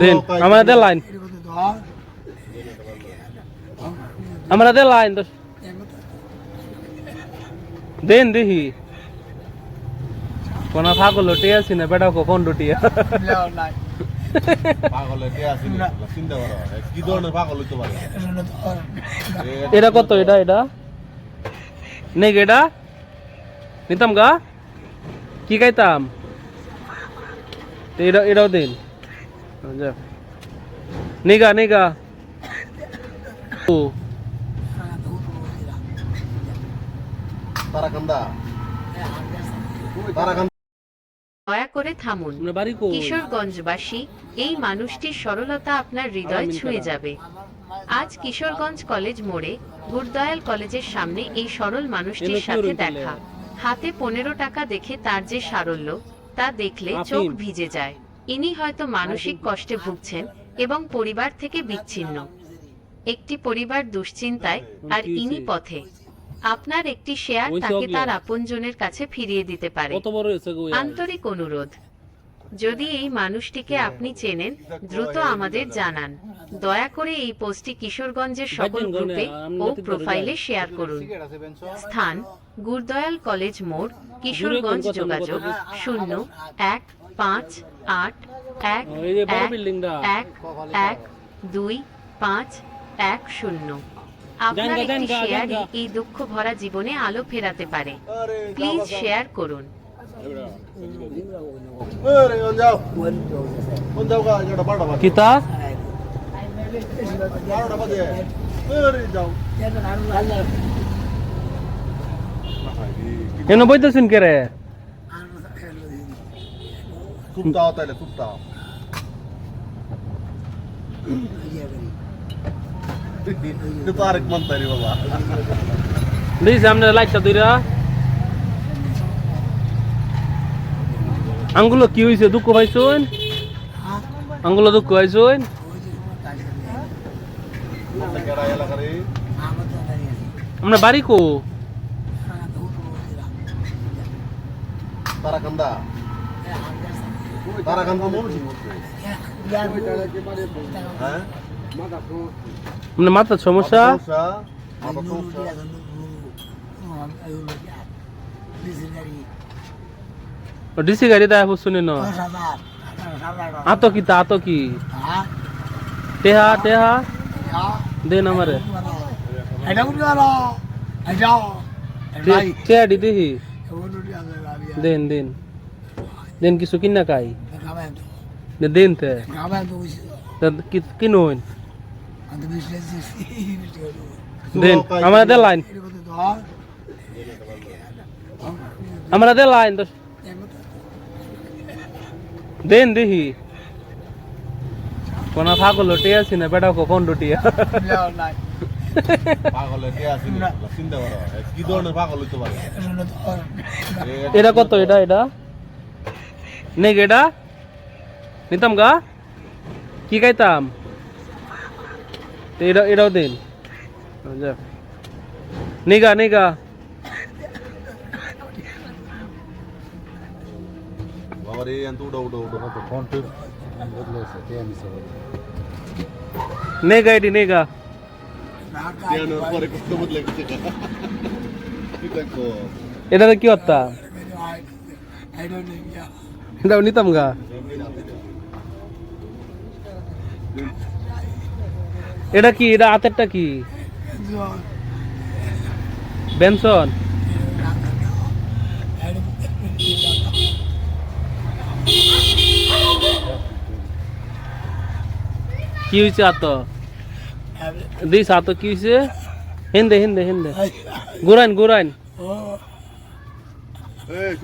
দেন আমাদের লাইন। আমাদের লাইন তো দেন দেখি। কোন ফাগল লুটি আছি না? বেটা কখন পাগল পাগল পারে এটা কত এটা এটা? নেই এটা? নিতাম গা? কি খাইতাম? এটা এটাও দিন। নিগা নিগা ও তারাকান্দা তারাকান্দা দয়া করে থামুন। কিশোরগঞ্জবাসী এই মানুষটির সরলতা আপনার হৃদয় ছুঁয়ে যাবে। আজ কিশোরগঞ্জ কলেজ মোড়ে গুরদয়াল কলেজের সামনে এই সরল মানুষটির সাথে দেখা। হাতে পনেরো টাকা দেখে তার যে সারল্য তা দেখলে চোখ ভিজে যায়। ইনি হয়তো মানসিক কষ্টে ভুগছেন এবং পরিবার থেকে বিচ্ছিন্ন। একটি পরিবার দুশ্চিন্তায় আর ইনি পথে। আপনার একটি শেয়ার তাকে তার আপনজনের কাছে ফিরিয়ে দিতে পারে। আন্তরিক অনুরোধ। যদি এই মানুষটিকে আপনি চেনেন দ্রুত আমাদের জানান। দয়া করে এই পোস্টটি কিশোরগঞ্জের সকল গ্রুপে ও প্রোফাইলে শেয়ার করুন। স্থান গুরদয়াল কলেজ মোড় কিশোরগঞ্জ যোগাযোগ শূন্য এক পাঁচ আট এক এক, এক এক দুই পাঁচ এক শূন্য। আপনার একটি জানগা। এই দুঃখ ভরা জীবনে আলো ফেরাতে পারে। প্লিজ শেয়ার করুন। কিতা বারোটা বাজে যাও এনে বইতেছেন কে রে? চুপটাও তাইলে চুপটাও তো আরেক মান বাবা। দিস সামনে লাইটটা দুইরা আঙ্গুলো কি হইছে? দুঃখ পাইছুন? আঙ্গুলো দুঃখ পাইছুন? আমরা বাড়ি কো? তারাকান্দা। তারাকান্দা মানুষ হ্যাঁ? মানে মাথার সমস্যা। সমস্যা মাথা সমস্যা। ডিসি গাড়ি দেয় শুনি ন আতো কি তা আতো কি টেহা টেহা। দেন আমারে টেহা দি দেখি দেন দেন। দেন কিছু কিনা কাই দে, দেন তে। কিনো হইন দেন, আমরা দে লাইন। আমরা দে লাইন দেন দেখি কোন ফাগল লুটি আছি না বেটা কখন লুটিয়া? পাগল কে আসিনি চিন্তা করো কি ধরনের পাগল হইতে পারে? এটা কত এটা এটা? নেই গো এটা। নিতাম গা। কি খাইতাম? তো এটা এটাও দিন। যা নিগা নিগা বাবারে এত উড়ো উড়ো উড়ো কত ফোন পে নেগা এটি নেগা কত কি হত্তা এটাও নিতাম গা এটা কি এটা হাতেরটা কি বেনসন কি হয়েছে আত? দিস আত কি হয়েছে হিন্দে হিন্দে হিন্দে। গুরাইন গুরাইন এই